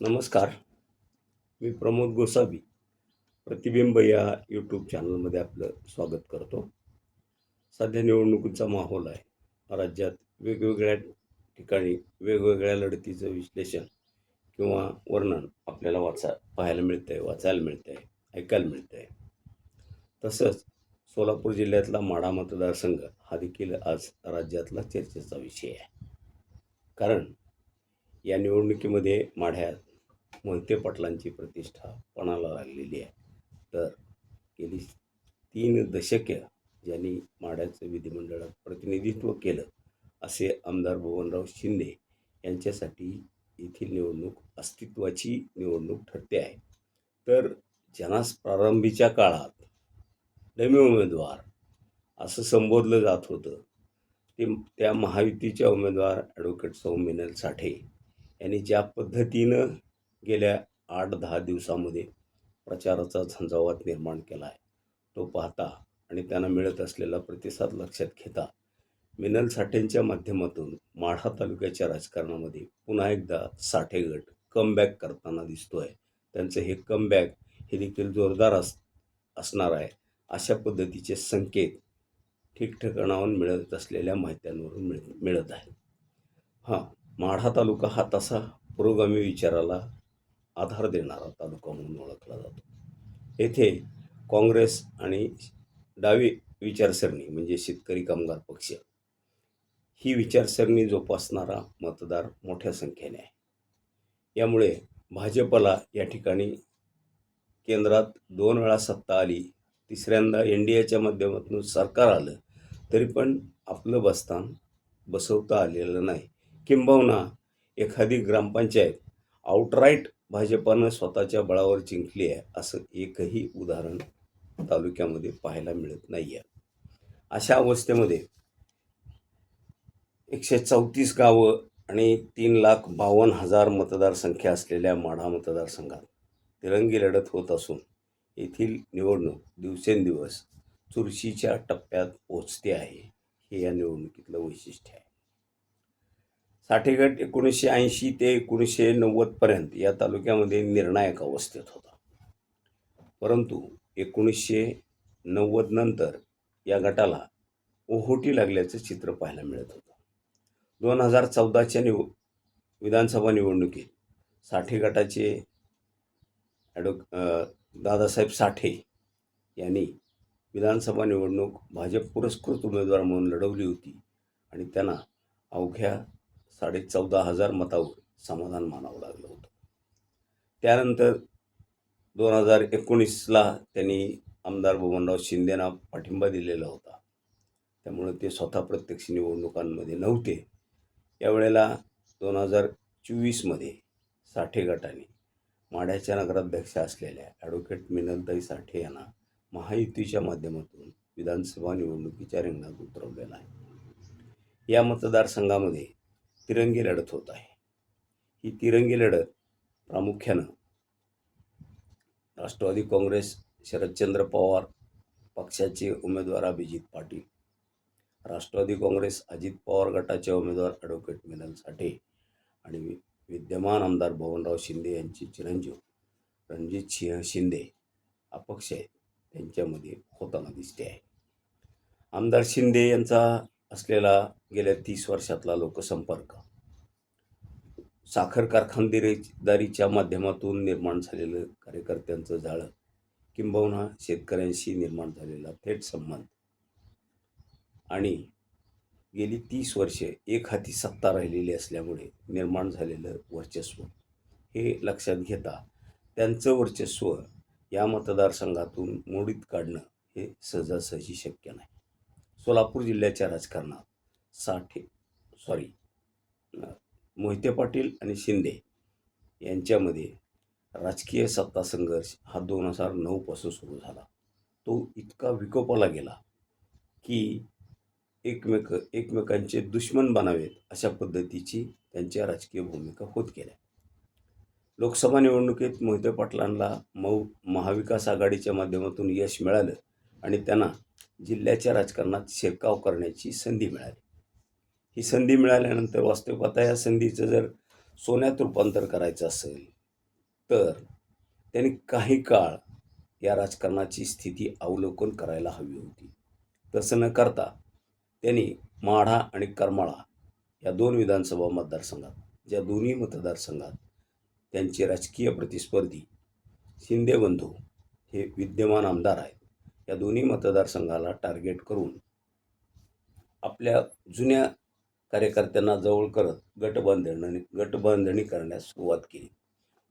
नमस्कार. मी प्रमोद गोसावी प्रतिबिंब या यूट्यूब चॅनलमध्ये आपलं स्वागत करतो. सध्या निवडणुकीचा माहोल आहे. राज्यात वेगवेगळ्या ठिकाणी वेगवेगळ्या लढतीचं विश्लेषण किंवा वर्णन आपल्याला वाचा पाहायला मिळतं आहे वाचायला मिळतं आहे ऐकायला मिळतं आहे तसंच सोलापूर जिल्ह्यातला माढा मतदारसंघ हा देखील आज राज्यातला चर्चेचा विषय आहे. कारण या निवडणुकीमध्ये माढ्यात मोहिते पाटलांची प्रतिष्ठा पणाला लागलेली आहे. तर गेली तीन दशके ज्यांनी माढ्याचं विधिमंडळात प्रतिनिधित्व केलं असे आमदार भुवनराव शिंदे यांच्यासाठी येथील निवडणूक अस्तित्वाची निवडणूक ठरते आहे. तर जनास प्रारंभीच्या काळात डमी उमेदवार असं संबोधलं जात होतं. ते त्या महायुतीच्या उमेदवार ॲडव्होकेट सौ साठे यांनी ज्या पद्धतीनं गेल्या आठ दहा दिवसामध्ये प्रचाराचा झंझावात निर्माण केला आहे तो पाहता आणि त्यांना मिळत असलेला प्रतिसाद लक्षात घेता मिनल साठेंच्या माध्यमातून माढा तालुक्याच्या राजकारणामध्ये पुन्हा एकदा साठे गट कमबॅक करताना दिसतो आहे त्यांचं हे कमबॅक हे देखील जोरदार अस असणार आहे अशा पद्धतीचे संकेत ठिकठिकाणाहून मिळत असलेल्या माहित्यांवरून मिळ मिळत आहेत. हां माढा तालुका हा तसा पुरोगामी विचाराला आधार देणारा तालुका म्हणून ओळखला जातो. येथे काँग्रेस आणि डावी विचारसरणी म्हणजे शेतकरी कामगार पक्ष ही विचारसरणी जोपासणारा मतदार मोठ्या संख्येने आहे. यामुळे भाजपला या ठिकाणी केंद्रात दोन वेळा सत्ता आली तिसऱ्यांदा एन डी एच्या माध्यमातून सरकार आलं तरी पण आपलं बस्तान बसवता आलेलं नाही. किंबहुना एखादी ग्रामपंचायत आउटराईट भाजपानं स्वतःच्या बळावर जिंकली आहे असं एकही उदाहरण तालुक्यामध्ये पाहायला मिळत नाही आहे अशा अवस्थेमध्ये एकशे चौतीस गावं आणि तीन लाख बावन्न हजार मतदारसंख्या असलेल्या माढा मतदारसंघात तिरंगी लढत होत असून येथील निवडणूक दिवसेंदिवस चुरशीच्या टप्प्यात पोचते आहे. हे या निवडणुकीतलं वैशिष्ट्य आहे. साठेगट एकोणीसशे ऐंशी ते एकोणीसशे नव्वदपर्यंत या तालुक्यामध्ये निर्णायक अवस्थेत होता. परंतु एकोणीसशे नव्वद नंतर या गटाला ओहोटी लागल्याचं चित्र पाहायला मिळत होतं. दोन हजार चौदाच्या निव विधानसभा निवडणुकीत साठे गटाचे ॲडो दादासाहेब साठे यांनी विधानसभा निवडणूक भाजप पुरस्कृत उमेदवार म्हणून लढवली होती आणि त्यांना अवघ्या साडे चौदा हजार मतावर समाधान मानावं लागलं होतं. त्यानंतर दोन हजार एकोणीसला त्यांनी आमदार भुवनराव शिंदेना पाठिंबा दिलेला होता. त्यामुळे ते स्वतः प्रत्यक्ष निवडणुकांमध्ये नव्हते. यावेळेला दोन हजार चोवीसमध्ये साठे गटाने माढ्याच्या नगराध्यक्ष असलेल्या ॲडव्होकेट मिनलताई साठे यांना महायुतीच्या माध्यमातून विधानसभा निवडणुकीच्या रिंगणात उतरवलेला आहे. या मतदारसंघामध्ये तिरंगी लढत होत आहे. ही तिरंगी लढत प्रामुख्यानं राष्ट्रवादी काँग्रेस शरदचंद्र पवार पक्षाचे उमेदवार अभिजित पाटील राष्ट्रवादी काँग्रेस अजित पवार गटाचे उमेदवार ॲडव्होकेट मिनल साठे आणि विद्यमान आमदार भवनराव शिंदे यांचे चिरंजीव रणजित सिंह शिंदे अपक्ष आहेत. त्यांच्यामध्ये होताना दिसते आहे. आमदार शिंदे यांचा असलेला गेल्या तीस वर्षातला लोकसंपर्क. साखर कारखानदारीच्या माध्यमातून निर्माण झालेलं कार्यकर्त्यांचं जाळं किंबहुना शेतकऱ्यांशी निर्माण झालेला थेट संबंध. आणि गेली तीस वर्षे एक हाती सत्ता राहिलेली असल्यामुळे निर्माण झालेलं वर्चस्व. हे लक्षात घेता त्यांचं वर्चस्व या मतदारसंघातून मोडीत काढणं हे सहजासहजी शक्य नाही. सोलापूर जिल्ह्याच्या राजकारणात साठे सॉरी मोहिते पाटील आणि शिंदे यांच्यामध्ये राजकीय सत्ता संघर्ष हा दोन हजार नऊपासून सुरू झाला. तो इतका विकोपाला गेला की एकमेक एकमेकांचे दुश्मन बनावेत अशा पद्धतीची त्यांच्या राजकीय भूमिका होत गेल्या. लोकसभा निवडणुकीत मोहिते पाटलांना मऊ महाविकास आघाडीच्या माध्यमातून यश मिळालं आणि त्यांना जिल्ह्याच्या राजकारणात शिरकाव करण्याची संधी मिळाली. ही संधी मिळाल्यानंतर वास्तविक या संधीचं जर सोन्यात रूपांतर करायचं असेल तर त्यांनी काही काळ या राजकारणाची स्थिती अवलोकन करायला हवी होती. तसं न करता त्यांनी माढा आणि करमाळा या दोन विधानसभा मतदारसंघात ज्या दोन्ही मतदारसंघात त्यांचे राजकीय प्रतिस्पर्धी शिंदे बंधू हे विद्यमान आमदार आहेत या दोन्ही मतदारसंघाला टार्गेट करून आपल्या जुन्या कार्यकर्त्यांना जवळ करत गटबांधणी गटबांधणी करण्यास सुरुवात केली.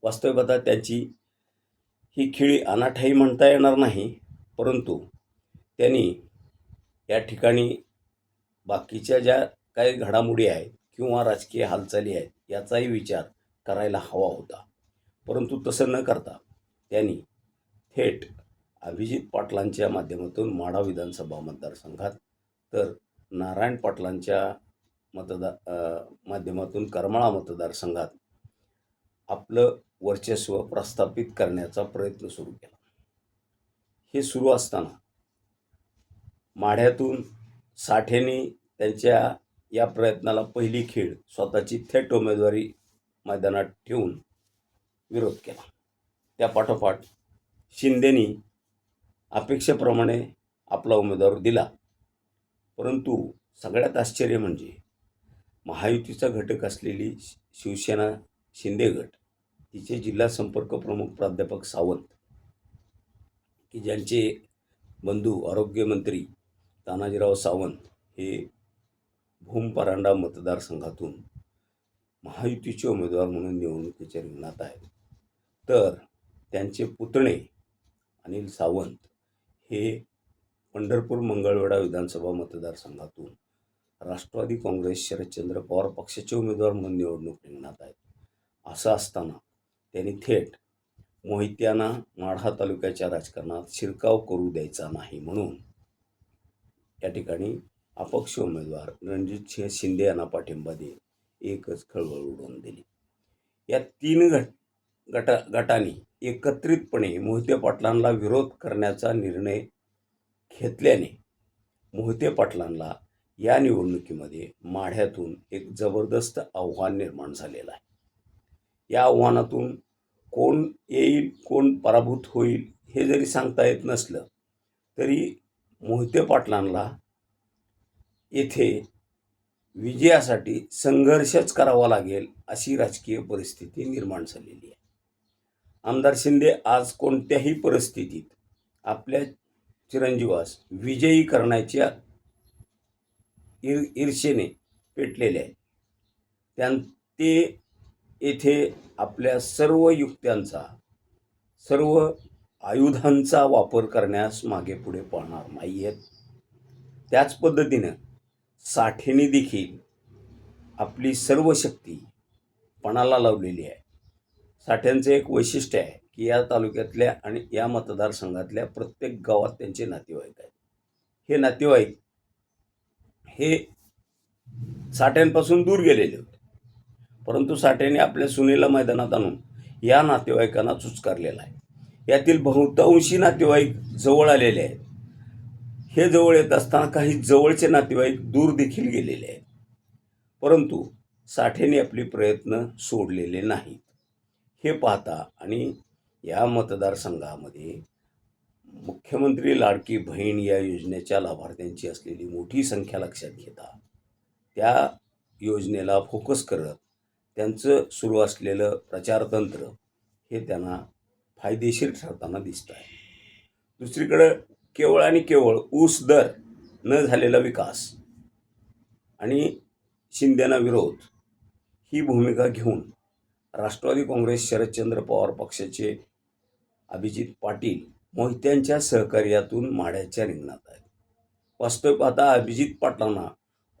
वास्तविकता त्यांची ही खिळी अनाठाई म्हणता येणार नाही परंतु त्यांनी या ठिकाणी बाकीच्या ज्या काही घडामोडी आहेत किंवा राजकीय हालचाली आहेत याचाही विचार करायला हवा होता. परंतु तसं न करता त्यांनी थेट अभिजित पाटलांच्या माध्यमातून माढा विधानसभा मतदारसंघात तर नारायण पाटलांच्या मतदार माध्यमातून करमाळा मतदारसंघात आपलं वर्चस्व प्रस्थापित करण्याचा प्रयत्न सुरू केला. हे सुरू असताना माढ्यातून साठेने त्यांच्या या प्रयत्नाला पहिली खेळ स्वतःची थेट उमेदवारी मैदानात ठेवून विरोध केला. त्या पाठोपाठ शिंदेनी अपेक्षेप्रमाणे आपला उमेदवार दिला. परंतु सगळ्यात आश्चर्य म्हणजे महायुतीचा घटक असलेली शिवसेना शिंदे गट तिचे जिल्हा संपर्क प्रमुख प्राध्यापक सावंत की ज्यांचे बंधू आरोग्यमंत्री तानाजीराव सावंत हे भूम परांडा मतदारसंघातून महायुतीचे उमेदवार म्हणून निवडणुकीच्या रिंगणात आहेत. तर त्यांचे पुतणे अनिल सावंत हे पंढरपूर मंगळवेढा विधानसभा मतदारसंघातून राष्ट्रवादी काँग्रेस शरदचंद्र पवार पक्षाचे उमेदवार म्हणून निवडणूक रिंगणात आहेत. असं असताना त्यांनी थेट मोहित्यांना माढा तालुक्याच्या राजकारणात शिरकाव करू द्यायचा नाही म्हणून या ठिकाणी अपक्ष उमेदवार रणजितसिंह शिंदे यांना पाठिंबा देत एकच खळबळ उडवून दिली. या तीन घट गटा गटांनी एकत्रितपणे मोहिते पाटलांना विरोध करण्याचा निर्णय घेतल्याने मोहिते पाटलांना या निवडणुकीमध्ये माढ्यातून एक जबरदस्त आव्हान निर्माण झालेलं आहे. या आव्हानातून कोण येईल कोण पराभूत होईल हे जरी सांगता येत नसलं तरी मोहिते पाटलांना येथे विजयासाठी संघर्षच करावा लागेल अशी राजकीय परिस्थिती निर्माण झालेली आहे. आमदार शिंदे आज कोणत्याही परिस्थितीत आपल्या चिरंजीवास विजयी करण्याच्या ईर ईर्षेने पेटलेले आहे त्यां ते येथे आपल्या सर्व युक्त्यांचा सर्व आयुधांचा वापर करण्यास मागे पुढे पाहणार नाही आहेत. त्याच पद्धतीनं साठेने देखील आपली सर्व शक्ती पणाला लावलेली आहे. साठ्यांचं एक वैशिष्ट्य आहे की या तालुक्यातल्या आणि या मतदारसंघातल्या प्रत्येक गावात त्यांचे नातेवाईक आहेत. हे नातेवाईक हे साठ्यांपासून दूर गेलेले होते. परंतु साठ्यांनी आपल्या सुनेला मैदानात आणून या नातेवाईकांना चुचकारलेला आहे. यातील बहुतांशी नातेवाईक जवळ आलेले आहेत. हे जवळ येत असताना काही जवळचे नातेवाईक दूर देखील गेलेले आहेत. परंतु साठेने आपले प्रयत्न सोडलेले नाहीत. हे पाहता आणि या मतदारसंघामध्ये मुख्यमंत्री लाडकी बहीण या योजनेच्या लाभार्थ्यांची असलेली मोठी संख्या लक्षात घेता त्या योजनेला फोकस करत त्यांचं सुरू असलेलं प्रचारतंत्र हे त्यांना फायदेशीर ठरताना दिसत आहे. दुसरीकडं केवळ आणि केवळ ऊस दर न झालेला विकास आणि शिंद्यांना विरोध ही भूमिका घेऊन राष्ट्रवादी काँग्रेस शरदचंद्र पवार पक्षाचे अभिजित पाटील मोहित्यांच्या सहकार्यातून माढ्याच्या रिंगणात आहेत वास्तव आता अभिजित पाटलांना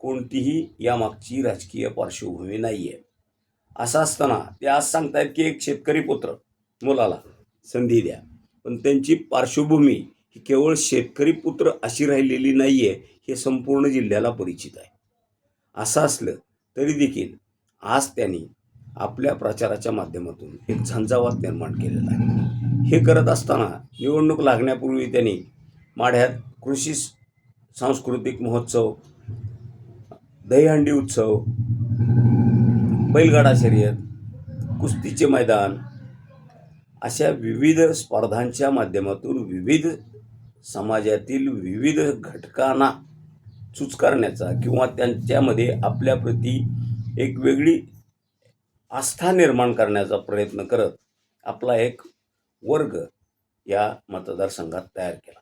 कोणतीही यामागची राजकीय पार्श्वभूमी नाही आहे असं असताना ते आज सांगतायत की एक शेतकरी पुत्र मुलाला संधी द्या. पण त्यांची पार्श्वभूमी ही केवळ शेतकरी पुत्र अशी राहिलेली नाही आहे हे संपूर्ण जिल्ह्याला परिचित आहे. असं असलं तरी देखील आज त्यांनी आपल्या प्रचाराच्या माध्यमातून एक झंझावात निर्माण केलेला आहे. हे करत असताना निवडणूक लागण्यापूर्वी त्यांनी माढ्यात कृषी सांस्कृतिक महोत्सव दहीहंडी उत्सव बैलगाडा शर्यत कुस्तीचे मैदान अशा विविध स्पर्धांच्या माध्यमातून विविध समाजातील विविध घटकांना चुचकारण्याचा किंवा त्यांच्यामध्ये आपल्याप्रती एक वेगळी आस्था निर्माण करण्याचा प्रयत्न करत आपला एक वर्ग या मतदारसंघात तयार केला.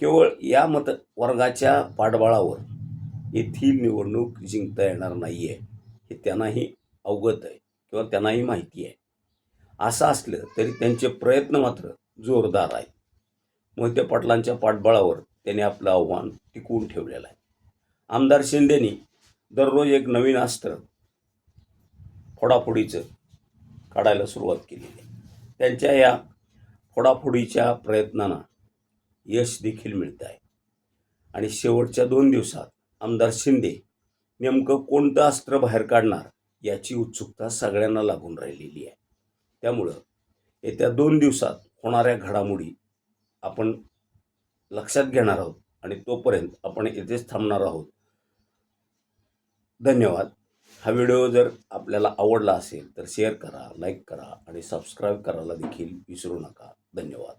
केवळ या मत वर्गाच्या पाठबळावर येथील निवडणूक जिंकता येणार नाही आहे हे त्यांनाही अवगत आहे किंवा त्यांनाही माहिती आहे. असं असलं तरी त्यांचे प्रयत्न मात्र जोरदार आहेत. मोहिते पाटलांच्या पाठबळावर त्यांनी आपलं आव्हान टिकवून ठेवलेलं आहे. आमदार शिंदेनी दररोज एक नवीन अस्त्र फोडाफोडीचं काढायला सुरुवात केलेली आहे. त्यांच्या या फोडाफोडीच्या प्रयत्नांना यश देखील मिळतं आहे आणि शेवटच्या दोन दिवसात आमदार शिंदे नेमकं कोणतं अस्त्र बाहेर काढणार याची उत्सुकता सगळ्यांना लागून राहिलेली आहे. त्यामुळं येत्या दोन दिवसात होणाऱ्या घडामोडी आपण लक्षात घेणार आहोत आणि तोपर्यंत आपण येथेच थांबणार आहोत. धन्यवाद. हा व्हिडिओ जर आपल्याला आवडला असेल तर शेअर करा लाईक करा आणि सबस्क्राईब करायला देखील विसरू नका. धन्यवाद.